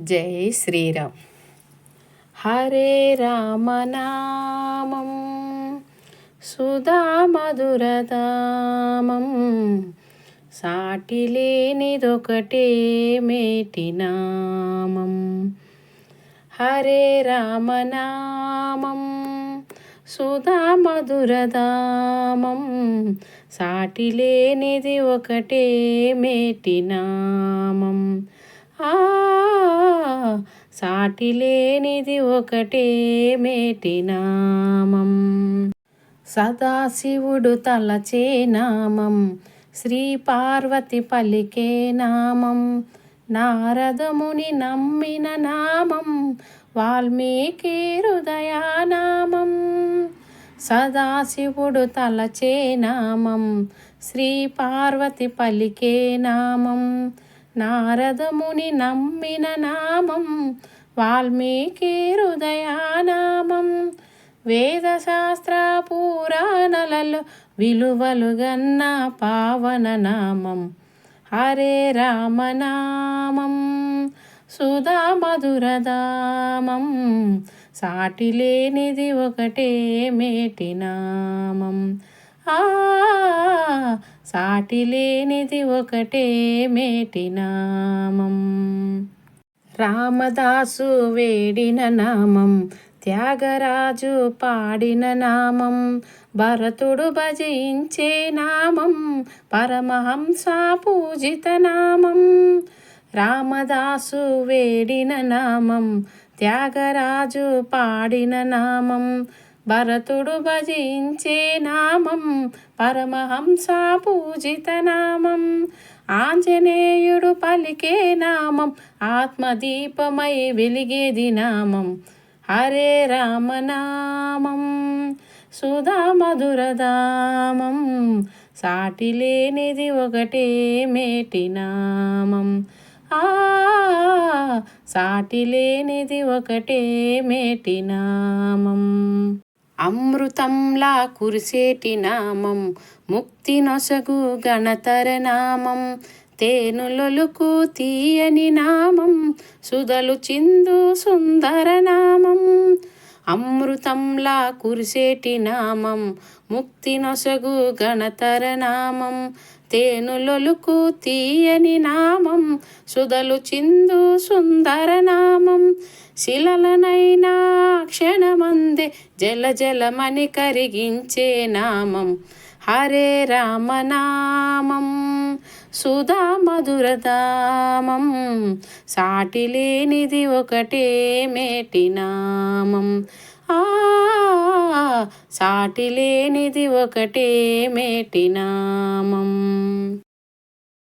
జై శ్రీరామ్. హరే రామనామం. సుధామధురదామం సాటి లేనిదొకటే మేటినామం హరే రామనామం. సుధామధురదామం సాటి లేనిది ఒకటే మేటినామం ఆ సాటి లేనిది ఒకటే మేటినామం సదాశివుడు తలచే నామం. శ్రీ పార్వతి పలికే నామం. నారదముని నమ్మిన నామం. వాల్మీకి హృదయానామం సదాశివుడు తలచే నామం. శ్రీ పార్వతి పలికే నామం. నారదముని నమ్మిన నామం వాల్మీకి హృదయానామం. వేదశాస్త్ర పురాణలలో విలువలు గన్న పావన నామం హరే రామనామం. సుధా మధురదామం సాటి లేనిది ఒకటే మేటినామం ఆ సాటి లేనిది ఒకటే మేటినామం రామదాసు వేడిన నామం త్యాగరాజు పాడిన నామం భరతుడు భజించే నామం పరమహంస పూజిత నామం. రామదాసు వేడిన నామం త్యాగరాజు పాడిన నామం భరతుడు భజించే నామం పరమహంస పూజిత నామం. ఆంజనేయుడు పలికే నామం ఆత్మదీపమై వెలిగేది నామం. హరే రామనామం సుధా మధురదామం సాటి లేనిది ఒకటే మేటినామం ఆ సాటి లేనిది ఒకటే మేటినామం అమృతంలా కురిసేటి నామం ముక్తి నొసగు గణతర నామం తేనులొలుకు తీయని నామం సుధలు చిందు సుందర నామం. అమృతంలా కురిసేటి నామం ముక్తి నొసగు గణతర నామం తేనులొలుకు తీయని నామం సుధలు చిందు సుందర నామం. శిలలనైనా క్షణమందే జల జలమని కరిగించే నామం. హరే రామనామం. సుధా మధురదామం సాటి లేనిది ఒకటే మేటినామం ఆ సాటి లేనిది ఒకటే మేటినామం